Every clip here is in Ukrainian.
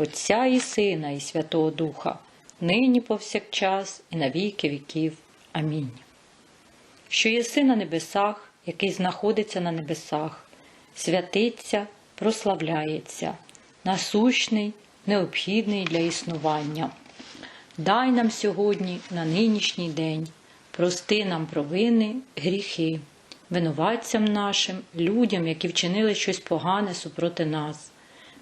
Отця і Сина, і Святого Духа, нині повсякчас, і на віки віків. Амінь. Що єси на небесах, який знаходиться на небесах, святиться, прославляється, насущний, необхідний для існування. Дай нам сьогодні на нинішній день, прости нам провини, гріхи, винуватцям нашим, людям, які вчинили щось погане супроти нас.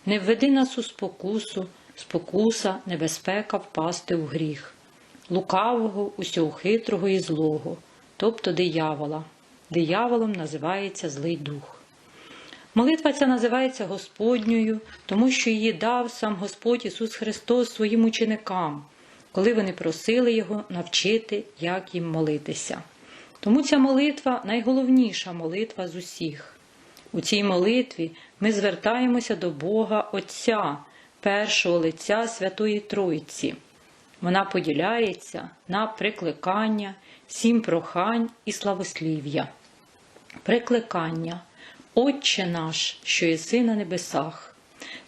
Не введи нас у спокусу, спокуса, небезпека впасти в гріх, лукавого, усього хитрого і злого, тобто диявола. Дияволом називається злий дух. Молитва ця називається Господньою, тому що її дав сам Господь Ісус Христос своїм ученикам, коли вони просили Його навчити, як їм молитися. Тому ця молитва найголовніша молитва з усіх. У цій молитві ми звертаємося до Бога Отця, першого лиця Святої Тройці. Вона поділяється на прикликання, сім прохань і славослів'я. Прикликання Отче наш, що єси на небесах.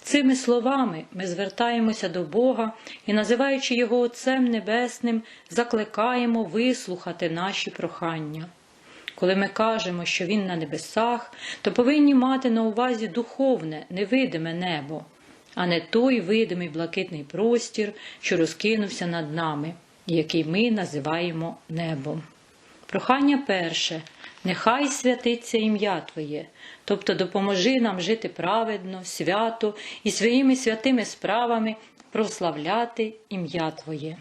Цими словами ми звертаємося до Бога і, називаючи Його Отцем Небесним, закликаємо вислухати наші прохання. Коли ми кажемо, що Він на небесах, то повинні мати на увазі духовне, невидиме небо, а не той видимий блакитний простір, що розкинувся над нами, який ми називаємо небом. Прохання перше. Нехай святиться ім'я Твоє, тобто допоможи нам жити праведно, свято і своїми святими справами прославляти ім'я Твоє.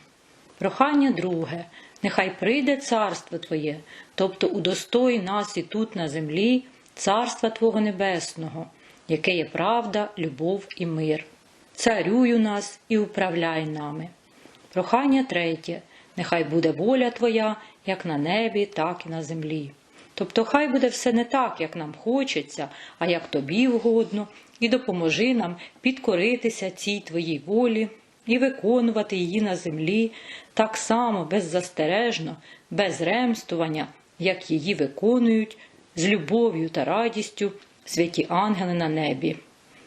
Прохання друге, нехай прийде царство Твоє, тобто удостой нас і тут на землі, царства Твого Небесного, яке є правда, любов і мир. Царюю нас і управляй нами. Прохання третє, нехай буде воля Твоя, як на небі, так і на землі. Тобто хай буде все не так, як нам хочеться, а як тобі вгодно, і допоможи нам підкоритися цій твоїй волі і виконувати її на землі так само беззастережно, без ремствування, як її виконують з любов'ю та радістю святі ангели на небі.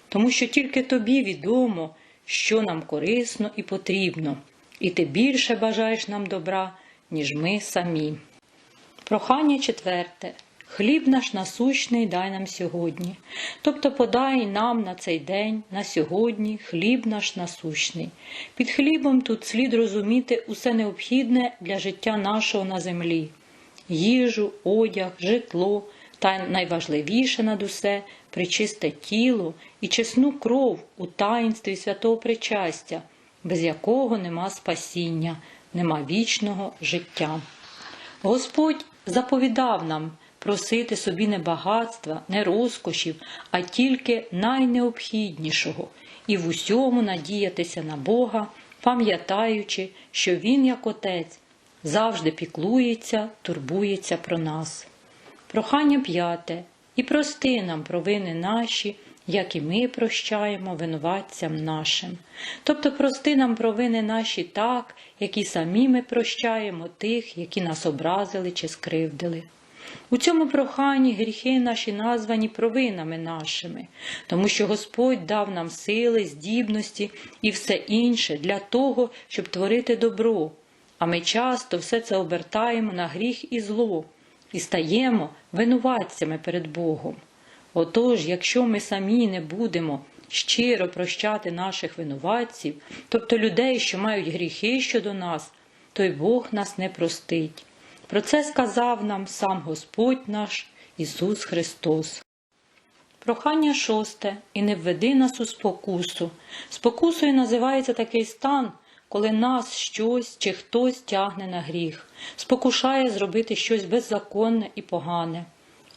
Тому що тільки тобі відомо, що нам корисно і потрібно, і ти більше бажаєш нам добра, ніж ми самі. Прохання четверте. Хліб наш насущний дай нам сьогодні. Тобто подай нам на цей день, на сьогодні, хліб наш насущний. Під хлібом тут слід розуміти усе необхідне для життя нашого на землі: їжу, одяг, житло та найважливіше над усе причисте тіло і чесну кров у таїнстві святого причастя, без якого нема спасіння, нема вічного життя. Господь заповідав нам просити собі не багатства, не розкошів, а тільки найнеобхіднішого і в усьому надіятися на Бога, пам'ятаючи, що Він, як Отець, завжди піклується, турбується про нас. Прохання п'яте і прости нам провини наші, як і ми прощаємо винуватцям нашим. Тобто прости нам провини наші так, як і самі ми прощаємо тих, які нас образили чи скривдили. У цьому проханні гріхи наші названі провинами нашими, тому що Господь дав нам сили, здібності і все інше для того, щоб творити добро, а ми часто все це обертаємо на гріх і зло і стаємо винуватцями перед Богом. Отож, якщо ми самі не будемо щиро прощати наших винуватців, тобто людей, що мають гріхи щодо нас, то й Бог нас не простить. Про це сказав нам сам Господь наш Ісус Христос. Прохання шосте і не введи нас у спокусу. Спокусою називається такий стан, коли нас щось чи хтось тягне на гріх, спокушає зробити щось беззаконне і погане.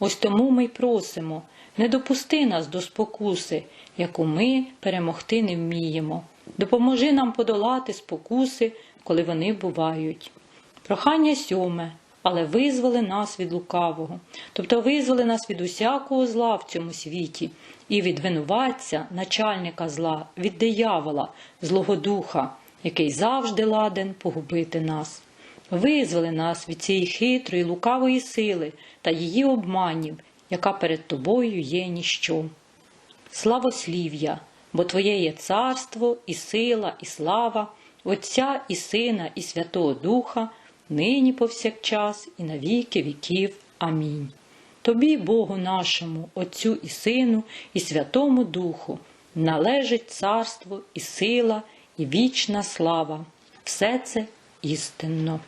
Ось тому ми й просимо, не допусти нас до спокуси, яку ми перемогти не вміємо. Допоможи нам подолати спокуси, коли вони бувають. Прохання сьоме, але визволи нас від лукавого, тобто визволи нас від усякого зла в цьому світі і від винуватця, начальника зла, від диявола, злого духа, який завжди ладен погубити нас. Визволи нас від цієї хитрої, лукавої сили та її обманів, яка перед тобою є ніщо. Славослів'я, бо Твоє є царство, і сила, і слава, Отця і Сина, і Святого Духа, нині повсякчас, і на віки віків. Амінь. Тобі, Богу нашому, Отцю і Сину, і Святому Духу, належить царство, і сила, і вічна слава. Все це істинно.